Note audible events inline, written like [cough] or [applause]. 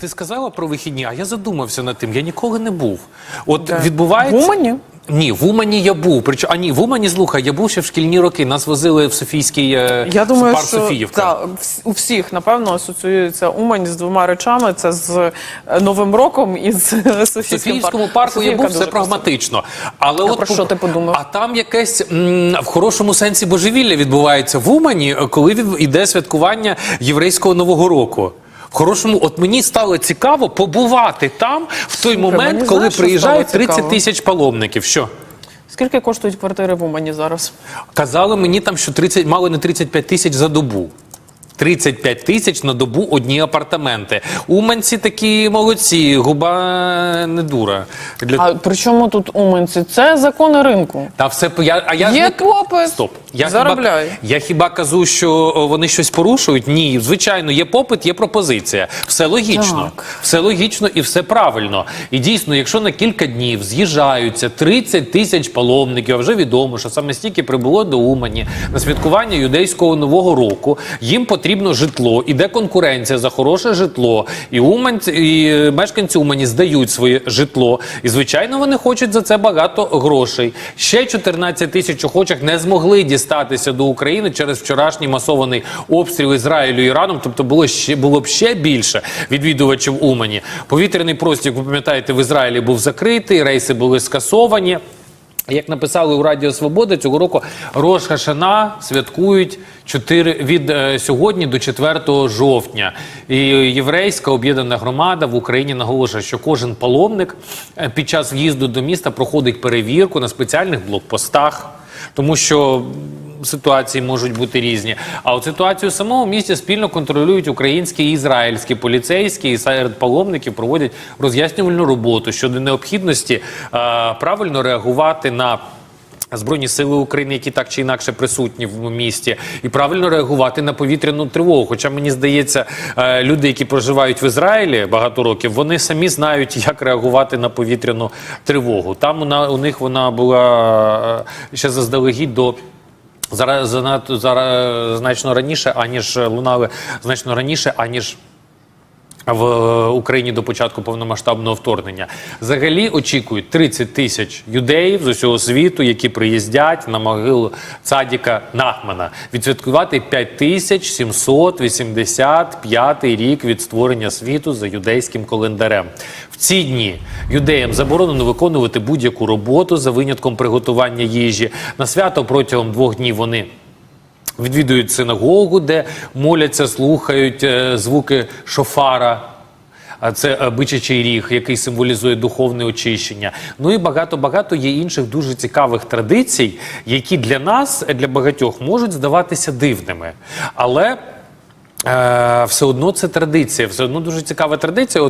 Ти сказала про вихідні, а я задумався над тим. Я ніколи не був. От Де? відбувається В Умані? Ні, в Умані я був. Причому а ні, в Умані слухай, я був ще в шкільні роки. Нас возили в Софійський е, Я думаю, парк що Софіївка. та, у всіх напевно асоціюється Умань з двома речами: це з е, Новим роком і з [laughs] Софійським Софіївському парку я був все прагматично. Але А от про що ти подумав? А там якесь м, в хорошому сенсі божевілля відбувається в Умані, коли від, іде святкування єврейського нового року. В хорошому, от мені стало цікаво побувати там в той момент, коли знаєш, приїжджають 30 тисяч паломників. Що? Скільки коштують квартири в Умані зараз? Казали мені там, що 30, мало не 35 тисяч за добу. 35 тисяч на добу одні апартаменти. Уманці такі молодці, губа не дура. Для... А при чому тут уманці? Це закони ринку. Та все я, а я Є не- попит, Стоп. Я заробляй. Хіба, я хіба кажу, що вони щось порушують? Ні, звичайно, є попит, є пропозиція. Все логічно. Так. Все логічно і все правильно. І дійсно, якщо на кілька днів з'їжджаються 30 тисяч паломників, а вже відомо, що саме стільки прибуло до Умані на святкування юдейського нового року, їм потрібно житло, іде конкуренція за хороше житло. І уманці, і е, мешканці Умані здають своє житло. І звичайно, вони хочуть за це багато грошей. Ще 14 тисяч охочих не змогли дістатися до України через вчорашній масований обстріл Ізраїлю Іраном. Тобто було ще було б ще більше відвідувачів Умані. Повітряний простір, ви пам'ятаєте, в Ізраїлі був закритий, рейси були скасовані. Як написали у Радіо Свобода, цього року Рош Хашана святкують 4, від е, сьогодні до 4 жовтня. І єврейська об'єднана громада в Україні наголошує, що кожен паломник е, під час в'їзду до міста проходить перевірку на спеціальних блокпостах, тому що ситуації можуть бути різні. А от ситуацію в самому місті спільно контролюють українські і ізраїльські поліцейські і серед паломників проводять роз'яснювальну роботу щодо необхідності е, правильно реагувати на. Збройні сили України, які так чи інакше присутні в місті, і правильно реагувати на повітряну тривогу. Хоча мені здається, е, люди, які проживають в Ізраїлі багато років, вони самі знають, як реагувати на повітряну тривогу. Там у них вона була е, ще заздалегідь до. Зараз занадто зараз значно раніше, аніж лунали значно раніше, аніж в Україні до початку повномасштабного вторгнення. Взагалі очікують 30 тисяч юдеїв з усього світу, які приїздять на могилу цадіка Нахмана, відсвяткувати 5785 рік від створення світу за юдейським календарем. В ці дні юдеям заборонено виконувати будь-яку роботу за винятком приготування їжі. На свято протягом двох днів вони відвідують синагогу, де моляться, слухають е, звуки шофара. А це е, бичачий ріг, який символізує духовне очищення. Ну і багато багато є інших дуже цікавих традицій, які для нас, для багатьох, можуть здаватися дивними. Але е, все одно це традиція, все одно дуже цікава традиція.